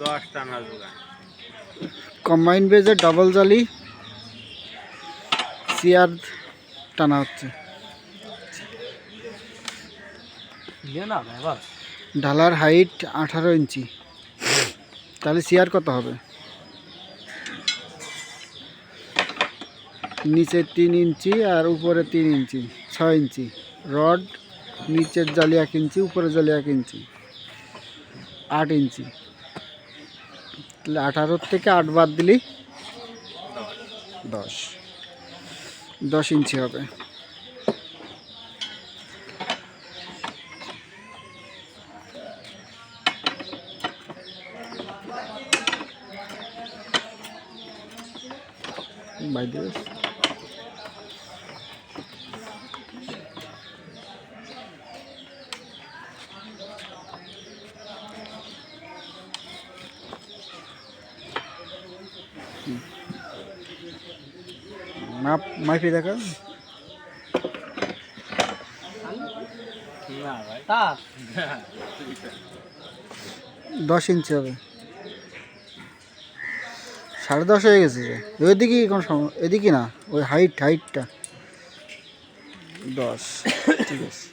দশ টানা যোগান। কম্বাইন বেজে ডাবল জালি চেয়ার টানা হচ্ছে। এবার ঢালার হাইট আঠারো ইঞ্চি। তাহলে চেয়ার কত হবে? নিচে তিন ইঞ্চি আর উপরে তিন ইঞ্চি ছয় ইঞ্চি। রড নিচের জালি এক ইঞ্চি উপরে জালি এক ইঞ্চি। আট ইঞ্চি। আঠারোর থেকে আট বাদ দিলি দশ। দশ ইঞ্চি হবে। বাই দিবস। মাপ মাইফি দেখা? দশ ইঞ্চি হবে। সাড়ে দশ হয়ে গেছে যে। ওইদিকে কোনো সময় এদিকে না ওই হাইট হাইটটা দশ ঠিক আছে?